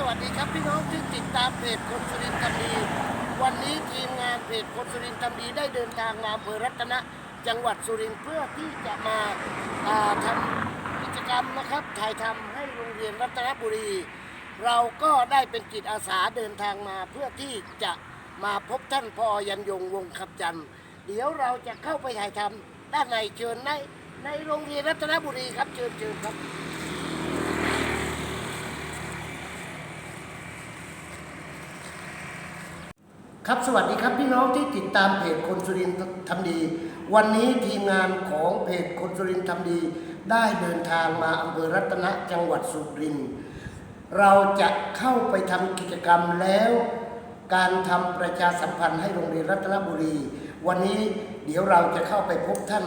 สวัสดีครับพี่น้องที่ติดตามเพจคนสุรินทร์ทำดี วันนี้ทีมงานเพจคนสุรินทร์ทำดีได้เดินทางมาอำเภอรัตนะจังหวัดสุรินทร์เพื่อที่จะมาาทำกิจกรรมนะครับถ่ายทำให้โรงเรียนรัตนบุรี เราก็ได้เป็นจิตอาสาเดินทางมาเพื่อที่จะมาพบท่านพอยันยงวงคำจันทร์เดี๋ยวเราจะเข้าไปถ่ายทำด้านในเชิญในในโรงเรียนรัตนบุรีครับเชิญเชิญครับ ครับสวัสดีครับพี่น้องที่ติดตามเพจคนสุรินทร์ทำดี วันนี้ทีมงานของเพจคนสุรินทร์ทำดี ได้เดินทางมาอำเภอรัตนะจังหวัดสุรินทร์เราจะเข้าไปทำกิจกรรมแล้ว การทำประชาสัมพันธ์ให้โรงเรียนรัตนบุรี วันนี้เดี๋ยวเราจะเข้าไปพบท่าน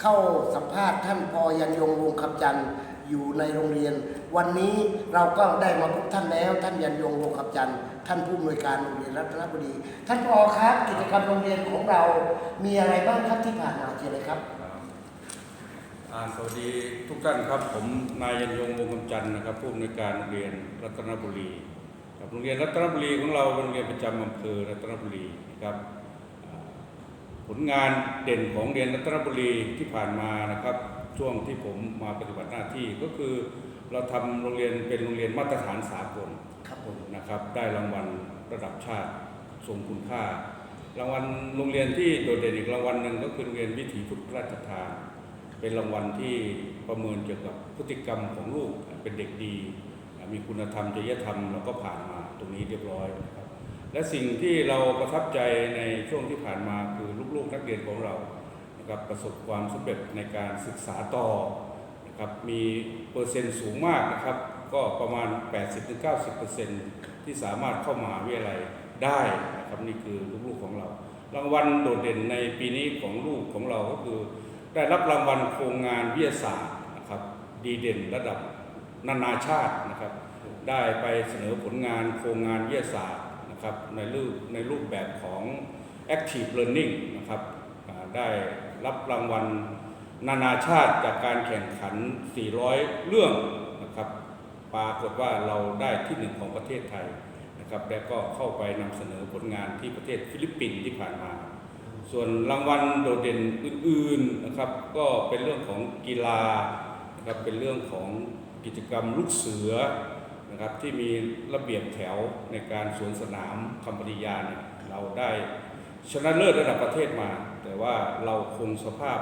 เข้าสัมภาษณ์ท่านพอยันยงวงคำจันทร์อยู่ในโรงเรียน วันนี้เราก็ได้มาพบท่านแล้วท่านยันยงวงคำจันทร์ ท่านผู้อำนวยการโรงเรียนรัตนบุรี ท่านพอครับกิจกรรมโรงเรียนของเรา มีอะไรบ้างครับที่ผ่านมาเชิญเลยครับอ่าสวัสดีทุกท่านครับ ผมนายยันยงวงคำจันทร์นะครับ ผู้อำนวยการโรงเรียนรัตนบุรีครับโรงเรียนรัตนบุรีของเราเป็นโรงเรียนประจำอำเภอรัตนบุรีนะครับอ่าผลงานเด่นของเรียนรัตนบุรีที่ผ่านมานะครับ ช่วงที่ผมมาปฏิบัติหน้าที่ก็คือ เราทำโรงเรียนเป็นโรงเรียนมาตรฐานสากล ครับผมนะครับ ได้รางวัลระดับชาติทรงคุณค่า รางวัลโรงเรียนที่โดดเด่นอีกรางวัลหนึ่งก็คือโรงเรียนวิถีพุทธราชทาน เป็นรางวัลที่ประเมินเกี่ยวกับพฤติกรรมของลูกเป็นเด็กดี มีคุณธรรมจริยธรรมเราก็ผ่านมาตรงนี้เรียบร้อยครับและสิ่งที่เราประทับใจในช่วงที่ผ่านมาคือลูกๆนักเรียนของเรานะครับประสบความสำเร็จในการศึกษาต่อนะครับมีเปอร์เซ็นต์สูงมากนะครับ ก็ประมาณ 80-90%ที่สามารถเข้ามหาวิทยาลัยได้นะครับนี่คือลูกๆของเรา รางวัลโดดเด่นในปีนี้ของลูกของเราก็คือ ได้รับรางวัลโครงงานวิทยาศาสตร์นะครับดีเด่นระดับนานาชาตินะครับได้ไปเสนอผลงานโครงงานวิทยาศาสตร์นะครับในรูปในรูปแบบของ active learning นะครับได้รับรางวัลนานาชาติจากการแข่งขัน 400 เรื่อง ปรากฏว่าเราได้ที่หนึ่งของประเทศไทยนะครับและก็เข้าไปนำเสนอผลงานที่ประเทศฟิลิปปินส์ที่ผ่านมา ส่วนรางวัลโดดเด่นอื่นๆนะครับ ก็เป็นเรื่องของกีฬานะครับเป็นเรื่องของกิจกรรมลูกเสือนะครับที่มีระเบียบแถวในการสวนสนามคำปฏิญาเนี่ยเราได้ชนะเลิศระดับประเทศมา แต่ว่าเราคงสภาพ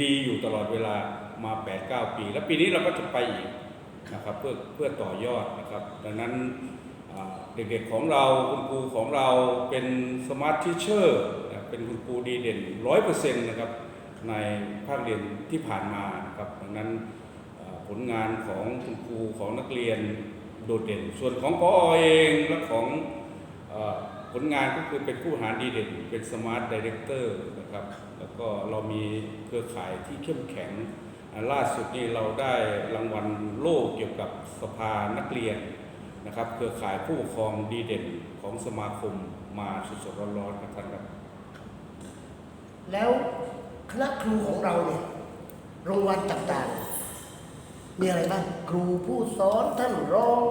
ดีอยู่ตลอดเวลามา 8-9 ปี และปีนี้เราก็จะไปอีก นะครับเพื่อเพื่อต่อยอดนะครับ ดังนั้นเด็กๆของเราคุณครูของเราเป็นสมาร์ททิเชอร์เป็นคุณครูดีเด่นร้อยเปอร์เซ็นต์นะครับในภาคเรียนที่ผ่านมานะครับดังนั้นผลงานของคุณครูของนักเรียนโดดเด่น ส่วนของพอเองและของผลงานก็คือเป็นผู้หารดีเด่น เป็นสมาร์ทดีเรคเตอร์นะครับแล้วก็เรามีเครือข่ายที่เข้มแข็ง ล่าสุดนี่เราได้รางวัลโล่เกี่ยวกับสภานักเรียนนะครับเครือข่ายผู้ปกครองดีเด่นของสมาคมมาสดๆร้อนๆครับท่านครับแล้วคณะครูของเราเนี่ยรางวัลต่างๆ มีอะไรบ้างครูผู้สอนท่านรอง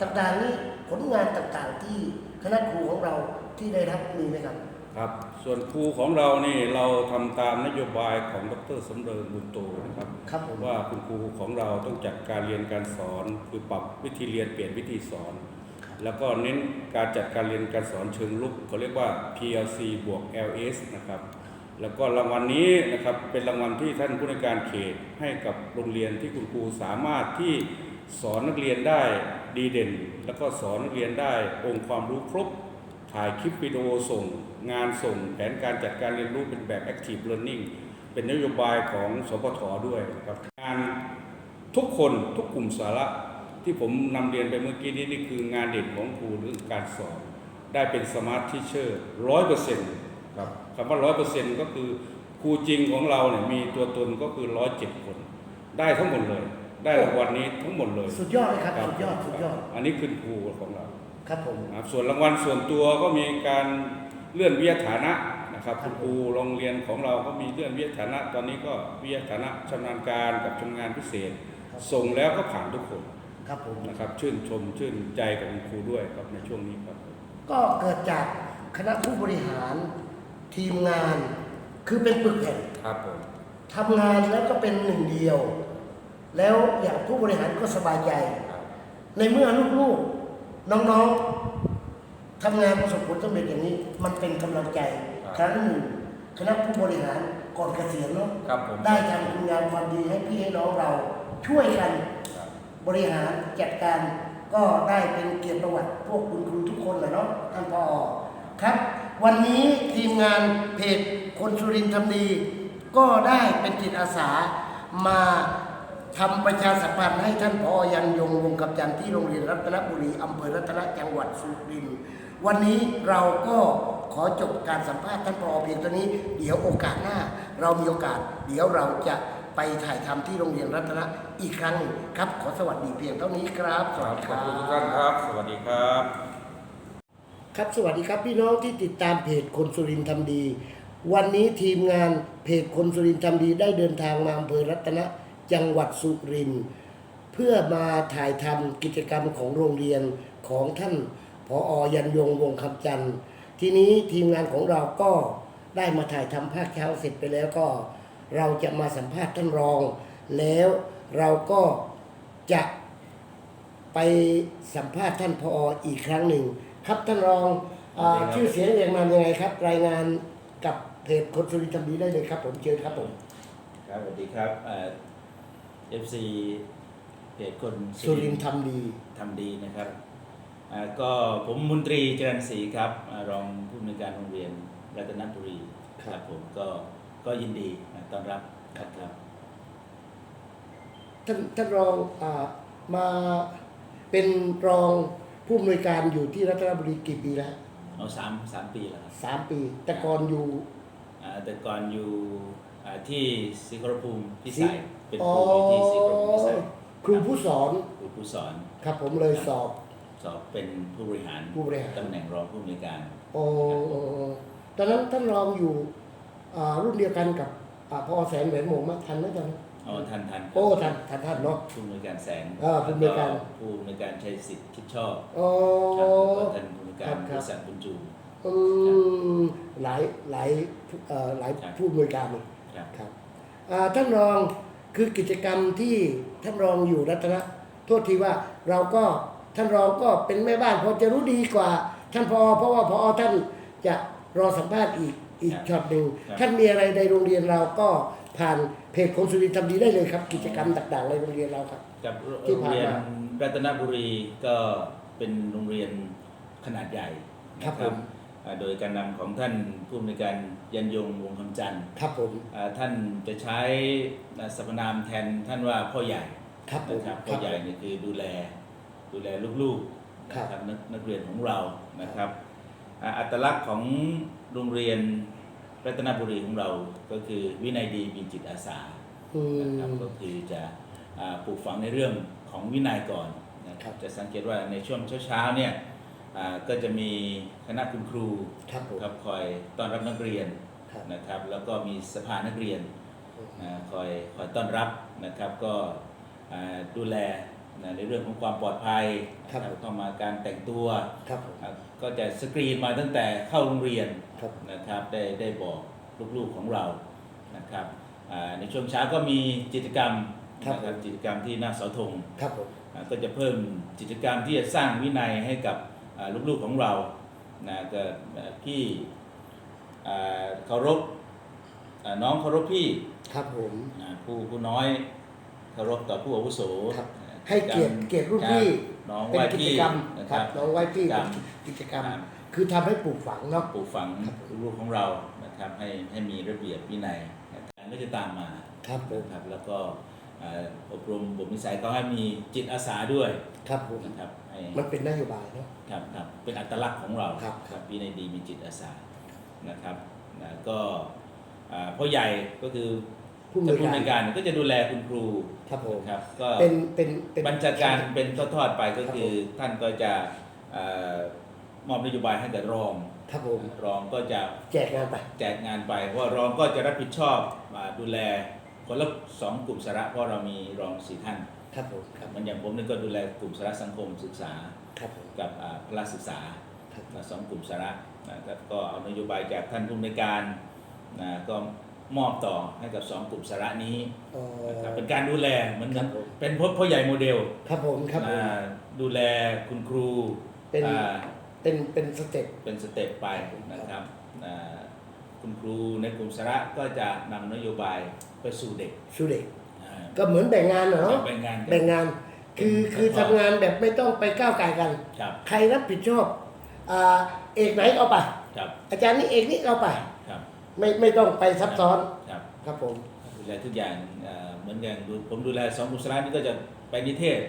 ต่างๆนี่ผลงานต่างๆ ที่คณะครูของเราที่ได้รับมีไหมครับ ครับส่วนครูของเรานี่เราทำตามนโยบายของดรสำเริงบุญโตนะครับครับผมว่าคุณครูของเราต้องจัดการเรียนการสอนคือปรับวิธีเรียนเปลี่ยนวิธีสอน แล้วก็เน้นการจัดการเรียนการสอนเชิงลุกเขาเรียกว่า PLC บวก LS นะครับแล้วก็รางวัลนี้นะครับเป็นรางวัลที่ท่านผู้ในวยการเขตให้กับโรงเรียนที่คุณครูสามารถที่สอนนักเรียนได้ดีเด่น แล้วก็สอนนักเรียนได้องค์ความรู้ครบถ่ายคลิปวิดีโอส่ง งานส่งแผนการจัดการเรียนรู้เป็นแบบ Active Learning เป็นนโยบายของสพทด้วยนะครับงานทุกคนทุกกลุ่มสาระที่ผมนำเรียนไปเมื่อกี้นี้นี่คืองานเด่นของครูหรือการสอนได้เป็นสมาร์ททีเชอร์ร้อยเปอร์เซ็นต์ครับคำว่าร้อยเปอร์เซ็นต์ก็คือครูจริงของเราเนี่ยมีตัวตนก็คือร้อยเจ็ดคน ได้ทั้งหมดเลย ได้รางวัลนี้ทั้งหมดเลย สุดยอดเลยครับ สุดยอด สุดยอด อันนี้คือครูของเรา ครับผมนะครับส่วนรางวัลส่วนตัวก็มีการ เลื่อนวิทยาฐานะนะครับคุณครูโรงเรียนของเราก็มีเลื่อนวิทยาฐานะ ตอนนี้ก็วิทยาฐานะชำนาญการกับชำนาญพิเศษ ส่งแล้วก็ผ่านทุกคนครับผมนะครับชื่นชมชื่นใจกับคุณครูด้วยครับในช่วงนี้ครับ ก็เกิดจากคณะผู้บริหารทีมงานคือเป็นปึกแผ่นครับผมทำงานแล้วก็เป็นหนึ่งเดียว แล้วอย่างผู้บริหารก็สบายใจครับในเมื่อลูกๆน้องๆ ทำงานประสบผลสำเร็จอย่างนี้ มันเป็นกำลังใจครั้งหนึ่งคณะผู้บริหารก่อนเกษียณเนาะครับผม ได้ทำคุณงามความดีให้พี่ให้น้องเรา ช่วยกันครับบริหารจัดการก็ได้เป็นเกียรติประวัติพวกคุณครูทุกคนเลยเนาะท่านพอครับ วันนี้ทีมงานเพจคนสุรินทร์ทำดี ก็ได้เป็นจิตอาสามา ทำประชาสัมพันธ์ให้ท่านพอยันยงวงกับจันทร์ที่โรงเรียนรัตนบุรีอำเภอรัตนจังหวัดสุรินทร์วันนี้เราก็ขอจบการสัมภาษณ์ท่านพอเพียงเท่านี้ เดี๋ยวโอกาสหน้า เรามีโอกาส เดี๋ยวเราจะไปถ่ายทำที่โรงเรียนรัตนะอีกครั้งครับ ขอสวัสดีเพียงเท่านี้ครับสวัสดีขคอบรับคุณทุกท่านครับ สวัสดีครับ ครับสวัสดีครับพี่น้องที่ติดตามเพจคนสุรินทร์ทำดี วันนี้ทีมงานเพจคนสุรินทร์ทำดีได้เดินทางมาอำเภอรัตนะ จังหวัดสุรินทร์เพื่อมาถ่ายทำกิจกรรมของโรงเรียนของท่านผออยันยงวงคำจันทร์ทีนี้ทีมงานของเราก็ได้มาถ่ายทำภาคเช้าเสร็จไปแล้วก็ เราจะมาสัมภาษณ์ท่านรอง แล้วเราก็จะไปสัมภาษณ์ท่านพออีกครั้งหนึ่ง ครับท่านรองอาสวัสดีครับชื่อเสียงเรียงนามยังไงครับ รายงานกับเพจคนสุรินทร์ทำดีได้เลยครับ ผมเชิญครับผม ครับสวัสดีครับ เอฟซีเพจคนสุรินทร์ทำดีทำดีนะครับอ่าก็ผมมนตรีจรันศรีครับอ่ารองผู้อำนวยการโรงเรียนรัตนบุรีครับผมก็ก็ยินดีอ่าต้อนรับครับครับท่านท่านรองอามาเป็นรองผู้อำนวยการอยู่ที่รัตนบุรีกี่ปีแล้วเอาสามสามปีแล้วครับสามปี แต่ก่อนอยู่อ่าแต่ก่อนอยู่ อ่าที่ศรีขอรภูมิพิศรีสัยเป็นครูอยู่ที่ศรีขอรภูมิพิสัยครูผู้สอนครูผู้สอนครับ ผมเลยสอบ สอบเป็นผู้บริหารผู้บริหาร ตำแหน่งรองผู้อำนวยการโอ้ตอนนั้นท่านรองอยู่อ่ารุ่นเดียวกันกับอ่าพอแสนแหวนหมงมาทันไหมตอนนั้นเอาทันทันครับโอ้ทันทันท่านเนาะ ผู้อำนวยการแสงอ่าผู้อำนวยการ แล้ผู้อำนวยการชัยสิทธิ์คิดชอบโอ้ ครับแล้วก็ท่านผู้อำนวยการครับครับ บริษัทบุญจู อืมหลายหลายเอ่อหลายครับ ผู้อำนวยการเลย ครับครับอ่าท่านรองคือกิจกรรมที่ท่านรองอยู่รัตนะโทษทีว่าเราก็ท่านรองก็เป็นแม่บ้านพอจะรู้ดีกว่า ท่านพอเพราะว่าพอท่านจะรอสัมภาษณ์อีกอีกช็อตหนึ่งท่านมีอะไรในโรงเรียนเราก็ผ่านเพจของสุรินทร์ทำดีได้เลยครับ กิจกรรมต่างๆในโรงเรียนเราครับกับที่โรงผ่านมาเรียนรัตนบุรีก็เป็นโรงเรียนขนาดใหญ่ครับนะผมอ่า โดยการนำของท่านผู้อำนวยการยันยงวงคำจันทร์ครับผมอ่าท่านจะใช้อ่าสรรพนามแทนท่านว่าพ่อใหญ่ครับผมนะครับคพ่อรับใหญ่นี่คือดูแลดูแลลูกๆครับนะครับนักนักเรียนของเรานะครับอ่าอัตลักษณ์ของโรงเรียนรัตนบุรีของเราก็คือวินัยดีมีจิตอาสาอืนะครับมก็คือจะอ่าปลูกฝังในเรื่องของวินัยก่อนนะคครัรับบจะสังเกตว่าในช่วงเช้าๆเนี่ย อ่าก็จะมีคณะคุณครูครับผม ครับคอยต้อนรับนักเรียนครับ นะครับ แล้วก็มีสภานักเรียนนะคอยคอยต้อนรับนะครับก็อ่าดูแลนะในเรื่องของความปลอดภัยครับนะเข้ามาการแต่งตัว ครับผมอะก็จะสกรีนมาตั้งแต่เข้าโรงเรียนครับนะครับได้ได้บอกลูกๆของเรานะครับอ่าในช่วงเช้าก็มีกิจกรรมนะครับกิจกรรมที่หน้าเสาธงครับผม อ่าก็จะเพิ่มกิจกรรมที่จะสร้างวินัยให้กับอ่า ลูกๆของเรานะก็อ่าพี่อ่าเคารพอ่าน้องเคารพพี่ครับผมอ่าผู้ผู้น้อยเคารพต่อผู้อาวุโสครับอ่าให้เกียรติเกียรติรุ่นพี่น้องเป็นว่ากิจที่กรรมนะคครัรับบน้องไหว้พี่กิจกรรมกิจกรรมครับคือทำให้ปลูกฝังเนาะปลูกฝังครับลูกของเรานะครับให้ให้มีระเบียบวินัยนะครับก็จะตามมาครับผมนะครับแล้วก็ อ่าอบรมบ่มนิสัยก็ให้มีจิตอาสาด้วยครับผมนะครับให้มันเป็นนโยบายเนาะครับครับเป็นอัตลักษณ์ของเราครับครับวินัยดีมีจิตอาสานะครับนะก็อ่าพ่อใหญ่ก็คือผู้อำนวยผู้การอำนวยการก็จะดูแลคุณครูครับผมนะครับก็เป็นเป็นเป็นบัญชาการเป็นทอดๆไปก็ครับคือท่านก็จะเอ่อมอบนโยบายให้กับรองครับผมรองก็จะแจกงานไป แจกงานไปเพราะว่ารองก็จะรับผิดชอบมาดูแล คนละสองกลุ่มสาระเพราะเรามีรองสี่ท่านคครับผมครับมันอย่างผมนี่ก็ดูแลกลุ่มสาระสังคมศึกษาครับผมกับอ่าพละศึกษาครับนะสองกลุ่มสาระนะครับก็เอานโยบายจากท่านผู้อำนวยการนะก็มอบต่อให้กับสองกลุ่มสาระนี้อ๋อนะครับเป็นการดูแลเหมือนครักับผมเป็นพ่อพ่อใหญ่โมเดลครับผมครับผมอ่าดูแลคุณครูเป็นอ่าเป็นเป็นสเต็ปเป็นสเต็ปไปนะครับอ่าคุณครูในกลุ่มสาระก็จะนำนโยบาย ไปสู่เด็กชูเด็ก อ่าก็เหมือนแบ่งงานเหรอเนาะแบ่งงานกันแบ่งงาน คือคือทำงานแบบไม่ต้องไปก้าวไก่กัน ครับใครรับผิดชอบอ่าเอกไหนเอาไป ครับอาจารย์นี่เอกนี่เอาไป ครับไม่ไม่ต้องไปซับซ้อนครับครับผม ดูแลทุกอย่างอ่าเหมือนอย่างดูผมดูแลสองกลุ่มสาระนี่ก็จะไปนิเทศ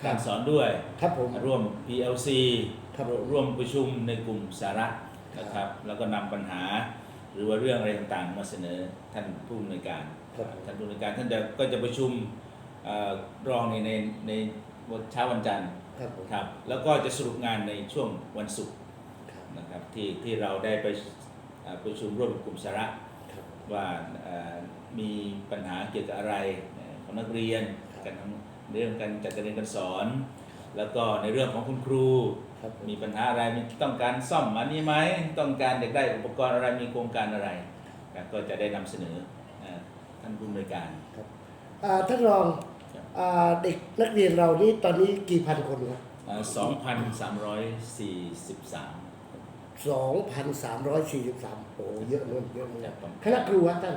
ครับ การสอนด้วยครับผมร่วม PLC ครับผม ร่วมประชุมในกลุ่มสาระนะครับ แล้วก็นำปัญหา หรือว่าเรื่องอะไรต่างๆมาเสนอท่านผู้อำนวยการครับผมท่านผู้อำนวยการท่านจะก็จะประชุมเอ่อรองในในในวันเช้าวันจันทร์ครับผมครับแล้วก็จะสรุปงานในช่วงวันศุกร์ครับนะครับที่ที่เราได้ไปเอ่อประชุมร่วมกับกลุ่มสาระ ครับ ว่าเอ่อมีปัญหาเกี่ยวกับอะไรเอ่อของนักเรียนครับการทำเรื่องการจัดการเรียนการสอน แล้วก็ในเรื่องของคุณครู ครับผมมีปัญหาอะไรมีต้องการซ่อมอันนี้ไหมต้องการอยากได้อุปกรณ์อะไรมีโครงการอะไรครับก็จะได้นำเสนอเอ่อท่านผู้อำนวยการ อ่าท่านรองครับ อ่าเด็กนักเรียนเรานี่ตอนนี้กี่พันคนครับสองพันสามร้อยสี่สิบสาม สองพันสามร้อยสี่สิบสามโอ้เยอะนู่นเยอะนู่นครับคณะครูครับท่าน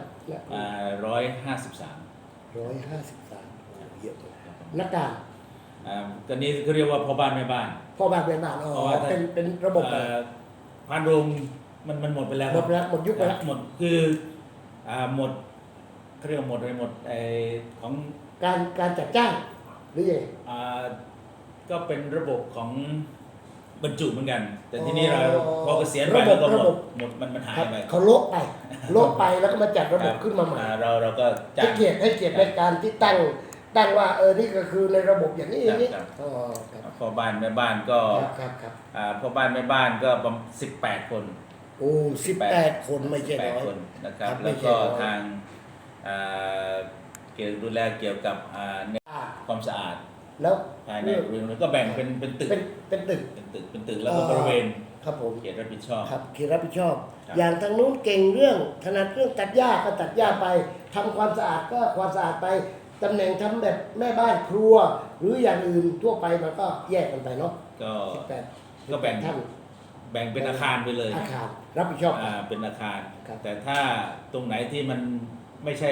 ร้อยห้าสิบสามร้อยห้าสิบสามเยอะเลยนักการ ก็นี้เขาเรียกว่าพ่อบ้านแม่บ้าน พ่อบ้านเป็นบ้านอ๋อเพราะว่าถ้า เป็นเป็นระบบเอ่อพานโรงมันมันหมดไปแล้วหมดแล้วหมดยุคไปแล้วหมดคืออ่าหมดเขาเรียกว่าหมดอะไรหมดไอของการการจัดจ้างหรือยังไง อ่าก็เป็นระบบของบรรจุเหมือนกัน แต่ที่นี่เราพอเกษียณไปแล้วก็หมดหมดมันมันหายครับไปเขาโละไปโละไปแล้วก็มาจัดระบบคขึ้นมาใหม่อ่เราเราก็จ้าให้ง เกียรติให้เกียรติในการที่ตั้ง ตั้งว่าเออนี่ก็คือในระบบอย่างนี้อย่างนี้ครับ อ๋อครับพ่อบ้านแม่บ้านก็ครับครับครับอ่าพ่อบ้านแม่บ้านก็ประมาณสิบแปดคน โอ้สิบแปดคนไม่ใช่แปดน้อยคนนะครับ ครับไม่แล้วใช่ก็น้อย ทางอ่าเกี่ยวดูแลเกี่ยวกับอ่าในอ่าความสะอาดแล้วภายในโรงเรียนก็แบ่งเป็นเป็นตึกเป็นเป็นตึก เป็นตึกเป็นตึกแล้วก็อ่าบริเวณครับผม เขตรับผิดชอบ ครับเขตรับผิดชอบ ครับ อย่างทางนู้นเก่งเรื่องถนัดเรื่องตัดหญ้าก็ตัดหญ้าไปทำความสะอาดก็ความสะอาดไป ตำแหน่งทำแบบแม่บ้านครัว หรืออย่างอื่นทั่วไปมันก็แยกกันไปเนาะก็สิบแปดก็แบ่งท่าน แบ่งเป็นอาคารไปเลยอาคารรับผิดชอบ อ่าเป็นอาคาร ครับ แต่ถ้าตรงไหนที่มันไม่ใช่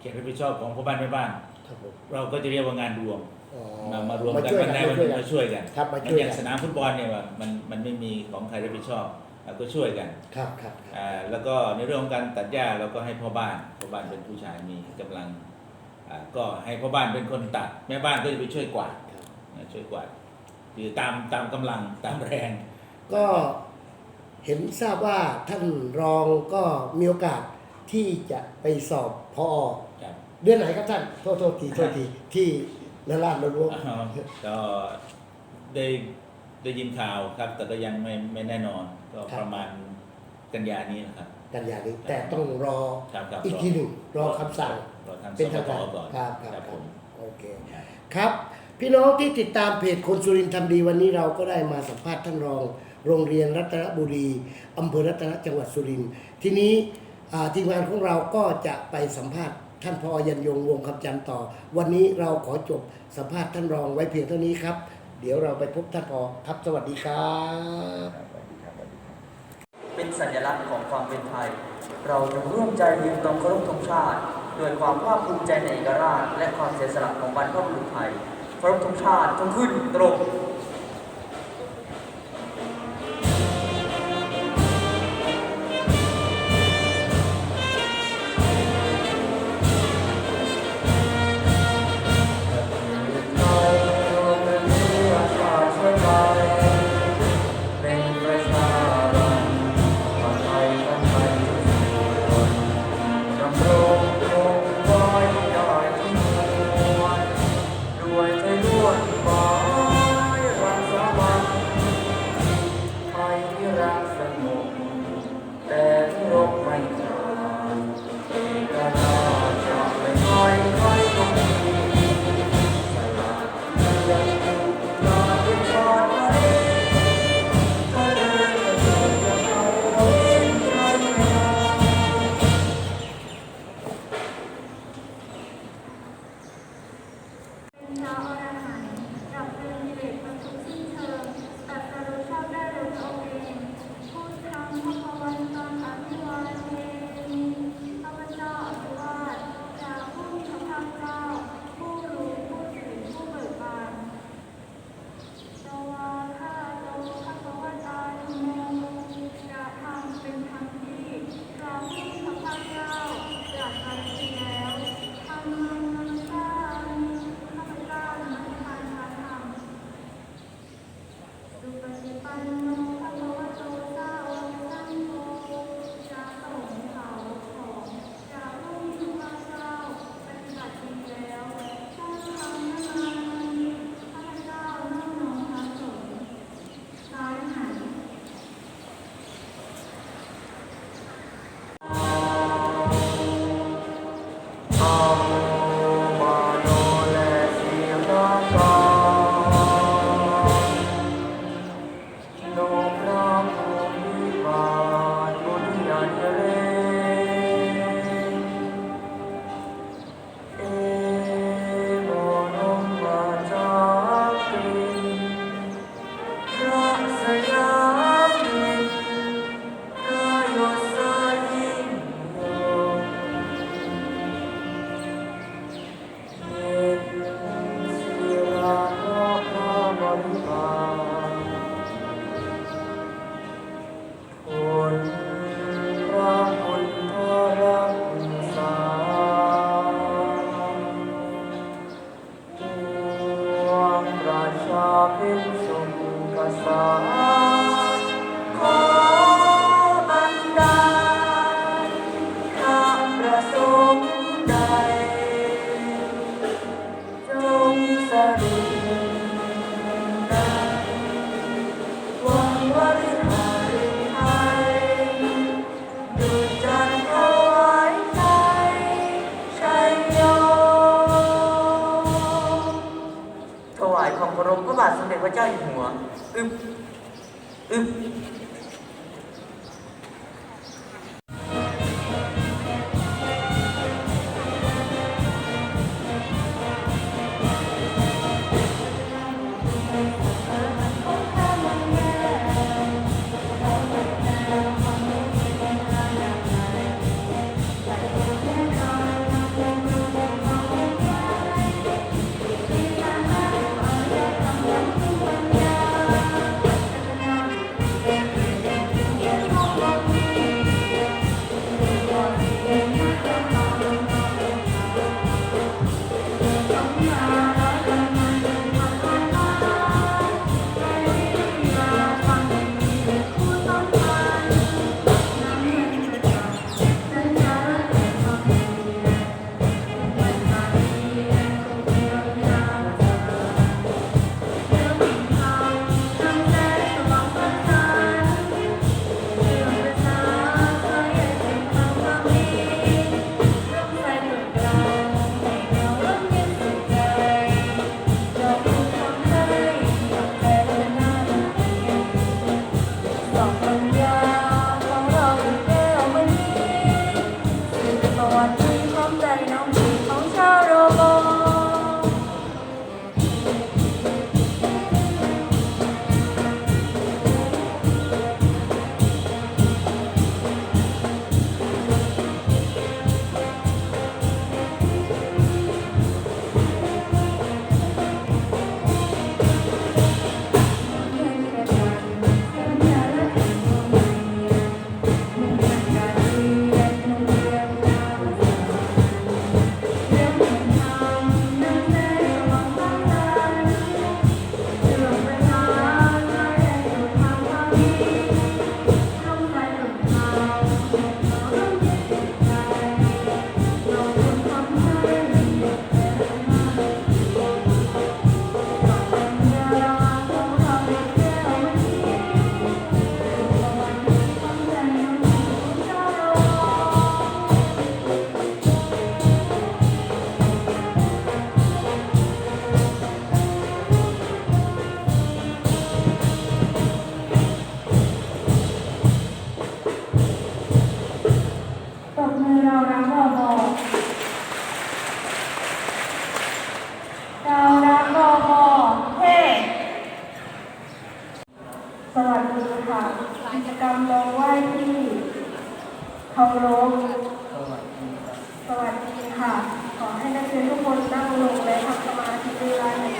เขตรับผิดชอบของพ่อบ้านแม่บ้าน ครับผมเราก็จะเรียกว่างานรวมอ๋อมามารวมกันช่วยมันได้มามันช่วยกันมาช่วยกันครับมามันช่วยอย่างกันสนามฟุตบอลเนี่ยว่ามันมันไม่มีของใครรับผิดชอบเราก็ช่วยกันครับครับครับอ่าแล้วก็ในเรื่องของการตัดหญ้าเราก็ให้พ่อบ้านพ่อบ้านเป็นผู้ชายมีกำลังอ่า ก็ให้พ่อบ้านเป็นคนตัด แม่บ้านก็จะไปช่วยกวาดครับนะช่วยกวาดคือตามตามกำลังตามแรง ก็เห็นทราบว่าท่านรองก็มีโอกาสที่จะไปสอบพอครับเดือนไหนครับท่านโทษโทษทีโทษทีที่นราชเรารู้อ๋อก็ได้ได้ยินข่าวครับ แต่ก็ยังไม่ไม่แน่นอน ก็ประมาณกันยานี้นะครับ กันยานี้แต่ต้องรอครับครับอีกทีหนึ่งรอคำสั่ง รอทางเป็นสทางบการก่อนครับครับครับผมโอเคครับ พี่น้องที่ติดตามเพจคนสุรินทร์ทำดีวันนี้เราก็ได้มาสัมภาษณ์ท่านรอง โรงเรียนรัตนบุรีอำเภอรัตนจังหวัดสุรินทร์ทีนี้อ่าทีมงานของเราก็จะไปสัมภาษณ์ท่านพอยันยงวงคำจันทร์ต่อ วันนี้เราขอจบสัมภาษณ์ท่านรองไว้เพียงเท่านี้ครับ เดี๋ยวเราไปพบท่านพอครับสวัสดีครับ เป็นสัญลักษณ์ของความเป็นไทย เราจงร่วมใจยืนตรงเคารพธงชาติ ด้วยความภาคภูมิใจในเอกราช และความเสียสละของบรรพบุรุษไทยเคารพธงชาติจงขึ้นตรง พระเจ้าอยู่หัวคือ 봐. ำลงไหว้ที่เคารพสวัสดีค่ะ ขอให้นักเรียนทุกคนนั่งลงและทำสมาธิเวลาหนึ่ง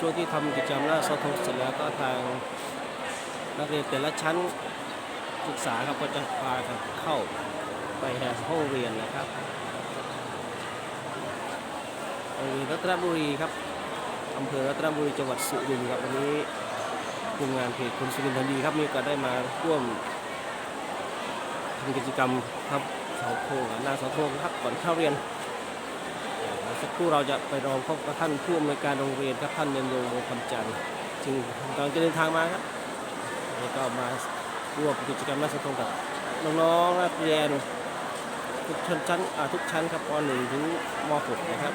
ช่วงที่ทำกิจกรรมหน้าเสาธงเสร็จแล้วก็ทางนักเรียนแต่ละชั้นศึกษาครับก็จะพากันเข้าไปในห้องเรียนนะครับโรงเรียนรัตนบุรีครับอำเภอรัตนบุรีจังหวัดสุรินทร์ครับวันนี้ทีมงานเพจคุณสุรินทร์ทันดีครับมีโอกาสได้มาร่วมทำกิจกรรมครับเสาธงหน้าเสาธงครับก่อนเข้าเรียน สักครู่เราจะไปรองพบกับท่านผู้อำนวยการโรงเรียนครับท่านเนนโรงคำจันทร์จึงกำลังจะเดินทางมาครับแล้วก็มาร่วมกิจกรรมนักสังคมกับน้องๆนักเรียนทุกชั้นชั้นทุกชั้นครับป .1 ถึงม .6 นะครับ